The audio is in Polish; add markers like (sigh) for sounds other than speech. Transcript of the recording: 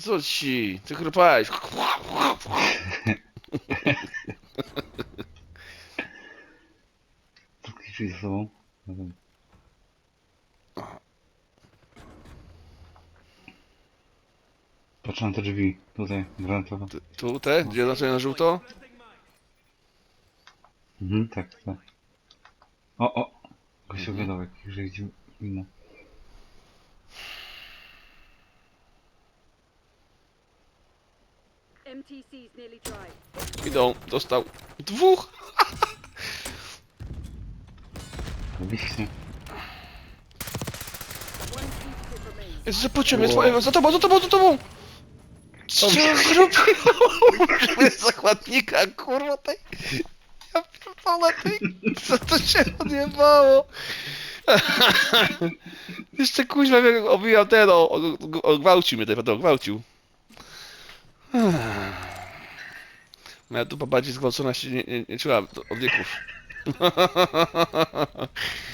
Co ci? Ty chrupałeś. Tu drzwi za sobą. No dobra. Patrzę na te drzwi. Tutaj, granatowe. Tu- Tu te? Gdzie znaczenie na żółto? Mhm, tak, tak. O, o! Gościu wiadomek, że idzie inna. Idą, dostał. Dwóch! Remains. Jest za pociąg, jest twoje, za tobą, za tobą, za tobą! Co zrobił? Zakładnika, kurwa tej. Ja pierdolę tej. Co to się odjebało? (laughs) Jeszcze kuźwa jak obijał ten, o, o, o, gwałcił mnie ten, wiadomo, gwałcił. Moja dupa bardziej zgwałcona się nie, nie, nie czuła od wieków. (laughs)